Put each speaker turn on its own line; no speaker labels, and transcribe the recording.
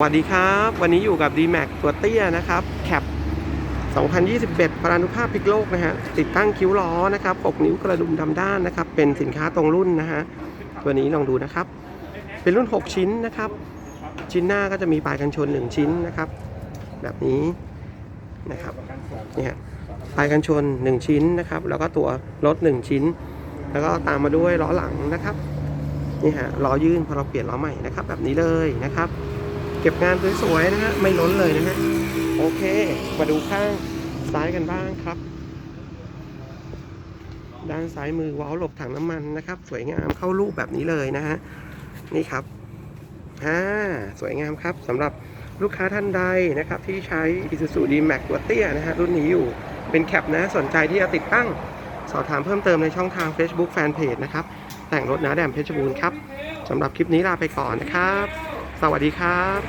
สวัสดีครับ วันนี้อยู่กับ D-Max ตัวเตี้ยนะครับแคป2021ปรานุภาพพิกโลกนะฮะติดตั้งคิ้วล้อนะครับ6นิ้วกระดุมดำด้านนะครับ เป็นสินค้าตรงรุ่นนะฮะตัวนี้ลองดูนะครับ เป็นรุ่น 6 ชิ้นนะครับ ชิ้นหน้าก็จะมีปลายกันชน 1 ชิ้นนะครับ แบบนี้นะครับเนี่ยปลายกันชน 1 ชิ้นนะครับ แล้วก็ตัวรถ 1 ชิ้น แล้วก็ตามมาด้วยล้อหลังนะครับนี่ฮะล้อยื่นพอเราเปลี่ยนล้อใหม่นะครับ แบบนี้เลยนะครับ เก็บงานสวยๆนะฮะไม่ล้นเลยนะฮะโอเค มาดูข้างซ้ายกันบ้างครับ ด้านซ้ายมือว้าหลบถังน้ำมันนะครับ สวยงามเข้ารูปแบบนี้เลยนะฮะนี่ครับอ่าสวยงามครับสำหรับลูกค้าท่านใดนะครับ ที่ใช้ Isuzu D-Max ตัวเตี้ยนะฮะรุ่นนี้อยู่เป็นแคปนะสนใจที่จะติดตั้งสอบถามเพิ่มเติมในช่องทาง Facebook Fanpage นะครับ แต่งรถน้าแดมเพชรบูรณ์ครับสำหรับคลิปนี้ลาไปก่อนนะครับ สวัสดีครับ